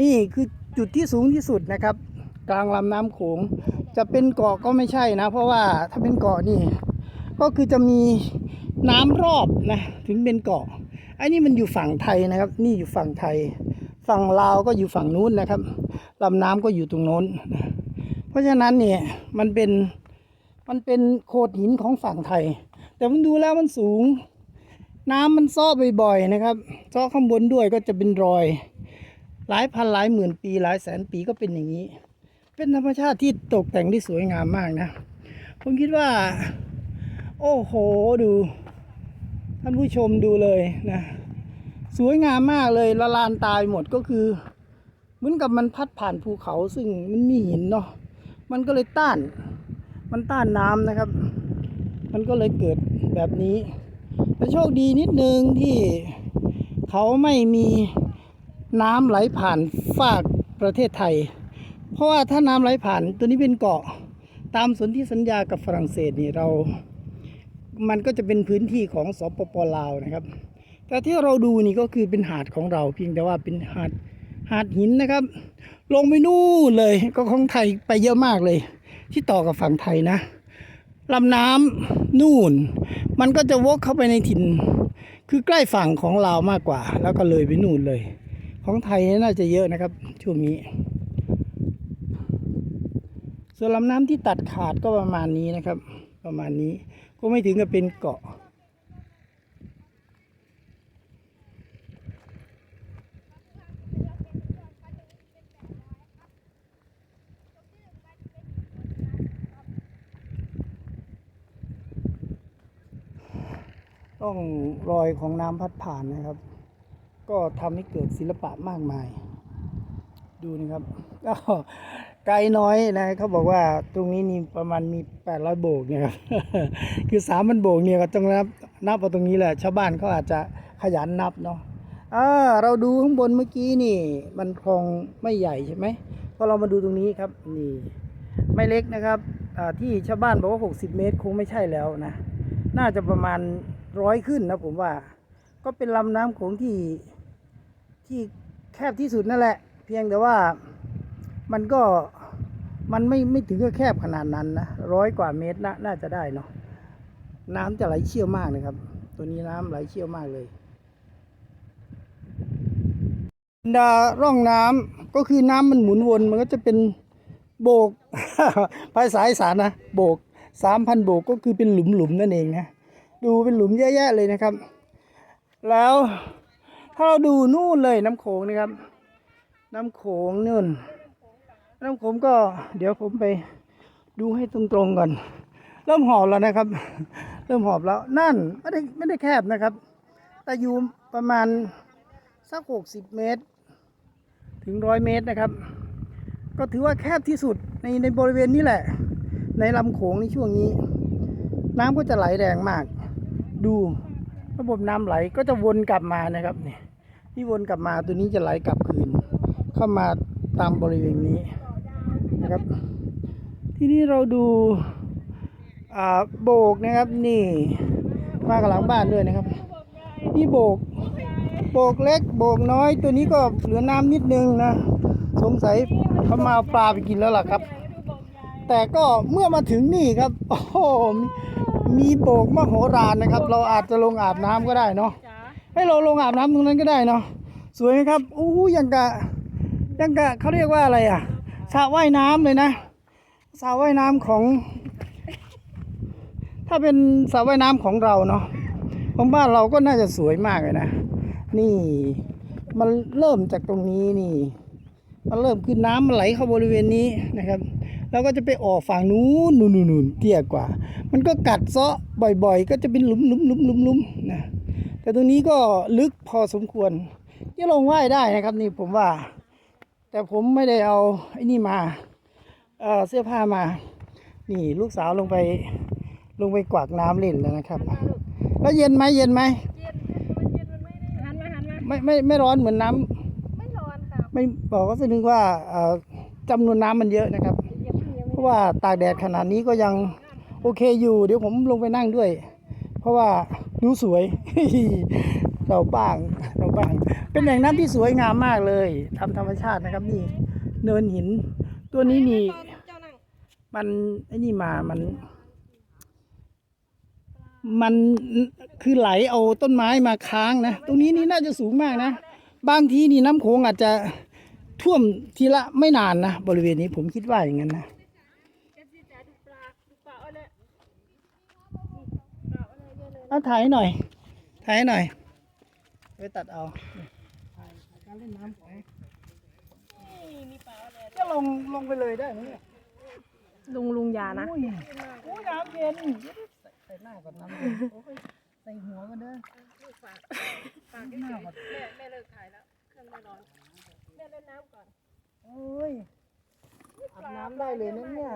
นี่คือจุดที่สูงที่สุดนะครับ กลางลำน้ำโขงจะเป็นเกาะก็ไม่ใช่นะ เพราะว่าถ้าเป็นเกาะนี่ ก็คือจะมีน้ำรอบนะถึงเป็นเกาะอันนี้มันอยู่ฝั่งไทยนะครับ นี่อยู่ฝั่งไทย ฝั่งลาวก็อยู่ฝั่งนู้นนะครับลำน้ำก็อยู่ตรงโน้น เพราะฉะนั้นเนี่ยมันเป็นมันเป็นโขดหินของฝั่งไทย แต่ผมดูแล้วมันสูง น้ำมันซ้อบ่อยๆนะครับซ้อข้างบนด้วยก็จะเป็นรอย หลายพันหลายหมื่นปี หลายแสนปีก็เป็นอย่างนี้ เป็นธรรมชาติที่ตกแต่งที่สวยงามมากนะ ผมคิดว่า โอ้โหดูท่านผู้ชมดูเลยนะสวยงามมากเลยละลานตายหมดก็คือ เหมือนกับมันพัดผ่านภูเขาซึ่งมันมีหินเนาะมันก็เลยต้าน มันต้านน้ำนะครับ มันก็เลยเกิดแบบนี้แต่โชคดีนิดนึงที่เขาไม่มี น้ำไหลผ่านฝากประเทศไทย เพราะว่าถ้าน้ำไหลผ่านตัวนี้เป็นเกาะตามสนธิสัญญากับฝรั่งเศสนี่เรา มันก็จะเป็นพื้นที่ของสปปลาวนะครับ แต่ที่เราดูนี่ก็คือเป็นหาดของเราเพียงแต่ว่าเป็นหาดหาดหินนะครับ ลงไปนู่นเลยก็ของไทยไปเยอะมากเลย ที่ต่อกับฝั่งไทยนะลำน้ำนู่น มันก็จะวกเข้าไปในถิ่น คือใกล้ฝั่งของลาวมากกว่า แล้วก็เลยไปนู่นเลย ของไทยน่าจะเยอะนะครับ ช่วงนี้ ส่วนลำน้ำที่ตัดขาดก็ประมาณนี้นะครับ ประมาณนี้ก็ไม่ถึงกับเป็นเกาะต้องรอยของน้ำพัดผ่านนะครับ ก็ทำให้เกิดศิลปะมากมาย ดูนะครับก็ไกลน้อยนะเขาบอกว่าตรงนี้นี่ประมาณมี 800 โบกเนี่ยครับคือสามพันโบกเนี่ยก็ต้องนับนับเอาตรงนี้แหละชาวบ้านเขาอาจจะขยันนับเนาะอ่าเราดูข้างบนเมื่อกี้นี่ มันคลองไม่ใหญ่ใช่ไหมพอเรามาดูตรงนี้ครับนี่ไม่เล็กนะครับอ่าที่ชาวบ้านบอกว่า 60 เมตรคงไม่ใช่แล้วนะ น่าจะประมาณร้อยขึ้นนะผมว่า ก็เป็นลำน้ำโขงที่ ที่แคบที่สุดนั่นแหละ เพียงแต่ว่ามันก็มันไม่ไม่ถึงกับแคบขนาดนั้นนะร้อยกว่าเมตรนะน่าจะได้เนาะน้ำจะไหลเชี่ยวมากนะครับ ตัวนี้น้ำไหลเชี่ยวมากเลยดาร่องน้ำก็คือน้ำมันหมุนวนมันก็จะเป็นโบกภาษาอีสานนะโบกสามพันโบกก็คือเป็นหลุมๆนั่นเองนะดูเป็นหลุมเยอะแยะเลยนะครับ แล้ว ถ้าเราดูนู่นเลยน้ำโขงนะครับ น้ำโขงนู่น น้ำโขงก็เดี๋ยวผมไปดูให้ตรงๆก่อน เริ่มหอบแล้วนะครับ เริ่มหอบแล้วนั่นไม่ได้ไม่ได้แคบนะครับ แต่อยู่ประมาณสักหกสิบเมตร ถึงร้อยเมตรนะครับ ก็ถือว่าแคบที่สุดในในบริเวณนี้แหละ ในลำโขงในช่วงนี้ น้ำก็จะไหลแรงมาก ดู ระบบน้ำไหลก็จะวนกลับมานะครับเนี่ยที่วนกลับมาตัวนี้จะไหลกลับคืน เข้ามาตามบริเวณนี้นะครับ ที่นี่เราดูอ่าโบกนะครับนี่มากับหลังบ้านด้วยนะครับ นี่โบกโบกเล็กโบกน้อย ตัวนี้ก็เหลือน้ำนิดนึงนะสงสัยเขามาเอาปลาไปกินแล้วล่ะครับ แต่ก็เมื่อมาถึงนี่ครับ โอ้โห มีมีโบกมโหฬารนะครับ เราอาจจะลงอาบน้ำก็ได้เนาะให้เราลงอาบน้ำตรงนั้นก็ได้เนาะสวยไหมครับอู้ยังกะยังกะเขาเรียกว่าอะไรอะสระว่ายน้ำเลยนะสระว่ายน้ำของ ถ้าเป็นสระว่ายน้ำของเราเนาะของบ้านเราก็น่าจะสวยมากเลยนะนี่มันเริ่มจากตรงนี้นี่ มันเริ่มขึ้นน้ำมันไหลเข้าบริเวณนี้นะครับ แล้วก็จะไปออกฝั่งนู้นนู่นนู่นนู่นเตี้ยกว่า มันก็กัดเซาะบ่อยๆ ก็จะเป็นหลุมหลุมหลุมหลุมหลุมนะแต่ตรงนี้ก็ลึกพอสมควรที่ลงว่ายได้นะครับนี่ผมว่า แต่ผมไม่ได้เอาไอ้นี่มาเอ่อเสื้อผ้ามา นี่ลูกสาวลงไปลงไปกวากน้ำเล่นแล้วนะครับ แล้วเย็นไหมเย็นไหมเย็นมันเย็นมันไม่หันมาหันมาไม่ไม่ไม่ร้อนเหมือนน้ำไม่ร้อนค่ะไม่บอกก็แสดงว่าเอ่อจำนวนน้ำมันเยอะนะครับเย็นยังเพ ราะว่าตากแดดขนาดนี้ก็ยังโอเคอยู่เดี๋ยวผมลงไปนั่งด้วย เพราะว่าดูสวย เราบ้างเราบ้าง เป็นแหล่งน้ำที่สวยงามมากเลยทำธรรมชาตินะครับนี่ เนินหิน ตัวนี้นี่ มันไอ้นี่มามัน มันคือไหลเอาต้นไม้มาค้างนะ ตรงนี้นี่น่าจะสูงมากนะ บางทีนี่น้ำโขงอาจจะท่วมทีละไม่นานนะ บริเวณนี้ผมคิดว่าอย่างนั้นนะ เอฟซีจ๋าดูปลาดูปลาเอาเลยปลาเอา เลยเยอะเลยเอาถ่ายให้หน่อย ถ่ายให้หน่อย ไปตัดเอาถ่ายการเล่นน้ำของนี่มีปลาเอาเลยก็ลงลงไปเลยได้ไหมเนี่ยลุงลุงยานะอุ้ยอุ้ยน้ำเย็นใส่ใส่หน้าก่อนน้ำเย็นโอ้ยใส่หัวกันเด้อฝากฝากหน้าก่อนแม่แม่เลิกถ่ายแล้ว เครื่องไม่ร้อนแม่เล่นน้ำก่อนโอ้ยอาบน้ำได้เลยนะเนี่ย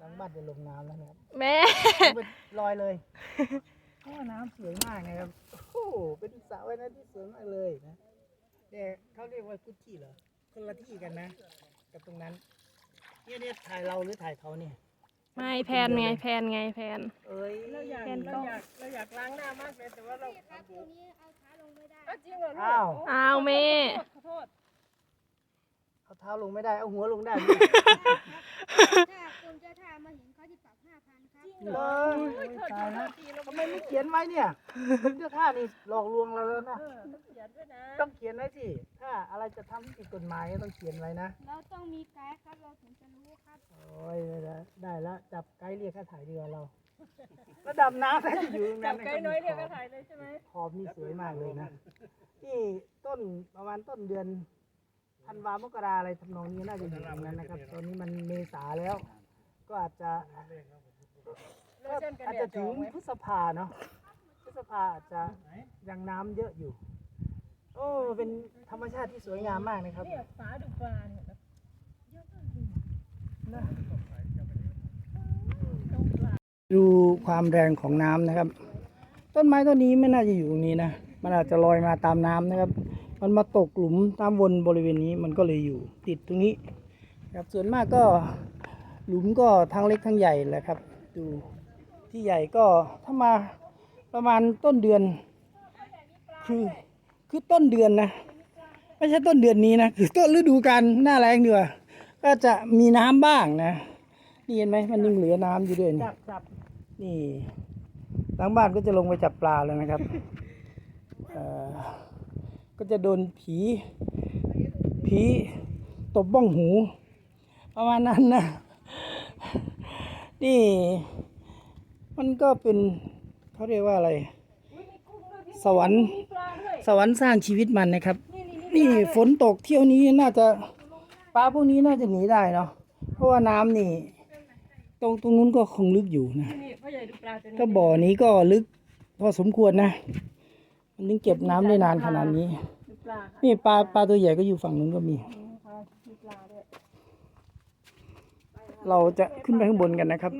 หลังบ้านจะลงน้ำแล้วนะครับแม่ลงไปลอยเลยเพราะว่าน้ำสวยมากนะครับ โอ้โหเป็นสระว่ายน้ำที่สวยมากเลยนะแต่เขาเรียกว่ากุชชี่เหรอ คนละที่กันนะ กับตรงนั้น เนี่ยเนี่ยถ่ายเราหรือถ่ายเขาเนี่ย ไม่แพนไงแพนไงแพน เอ้ยเราอยากเราอยากเราอยากล้างหน้ามากเลยแต่ว่าเราครับตรงนี้เอาเท้าลงไม่ได้จริงเหรอลูกอ้าวอ้าวแม่ ขอโทษเอาเท้าลงไม่ได้ เอาหัวลงได้ไห มถ้ากรมเจ้าท่ามาเห็นเขาจะปรับห้าพันครับเออตายแล้วทำไมไม่เขียนไว้เนี่ยเจ้าท่านี่หลอกลวงเราแล้วนะเออต้องเขียนด้วยนะต้องเขียนไว้สิถ้าอะไรจะทำที่ผิดกฎหมายก็ต้องเขียนไว้นะเราต้องมีไกด์ครับเราถึงจะรู้ครับโอ้ยได้ได้แล้วจับไกด์เรียกค่าถ่ายเรือเราแล้วดำน้ำได้อยู่ตรงจันั้บนไกด์น้อยเรียกก็ถ่ายเลยใช่ไหมขอบนี่สวยมากเลยนะนี่ต้นประมาณต้นเดือนธันวามกราอะไรทำนองนี้น่าจะอยู่ตรงนั้นนะครับ ตอนนี้มันเมษาแล้ว ก็อาจจะโลชั่นกันอาจแดจะดจถึองงไว้พฤษภาเนาะพฤษภาอาจจะยังน้ำเยอะอยู่ โอ้เป็นธรรมชาติที่สวยงามมากนะครับเนี่ยฝาดูปลาเนี่ยแบบดูความแรงของน้ำนะครับ ต้นไม้ต้นนี้ไม่น่าจะอยู่ตรงนี้นะมันอาจจะลอยมาตามน้ำนะครับ มันมาตกหลุมตามวนบริเวณนี้มันก็เลยอยู่ติดตรงนี้ครับส่วนมากก็ หลุมก็ทั้งเล็กทั้งใหญ่แหละครับ ดูที่ใหญ่ก็ถ้ามาประมาณต้นเดือน คือคือต้นเดือนนะ ไม่ใช่ต้นเดือนนี้นะคือต้นฤดูกาลหน้าแรงดีกว่าก็จะมีน้ำบ้างนะนี่เห็นไหมมันยังเหลือน้ำอยู่ด้วยนี่จับจับนี่หลังบ้านก็จะลงไปจับปลาแล้วนะครับเอ่อก็จะโดนผีผีตบบ้องหู ประมาณนั้นนะ นี่ มันก็เป็นเขาเรียกว่าอะไร สวรรค์สวรรค์สร้างชีวิตมันนะครับ นี่ฝนตกเที่ยวนี้น่าจะปลาพวกนี้น่าจะหนีได้เนาะเพราะว่าน้ำนี่ ตรงตรงนู้นก็คงลึกอยู่นะนี่พ่อหนีก็บ่อนี้ก็ลึก พอสมควรนะ มันถึงเก็บน้ำได้นานขนาดนี้ นี่ปลาปลาตัวใหญ่ก็อยู่ฝั่งนู้นก็มี อืมค่ะมีปลาด้วย เราจะขึ้นไปข้างบนกันนะครับ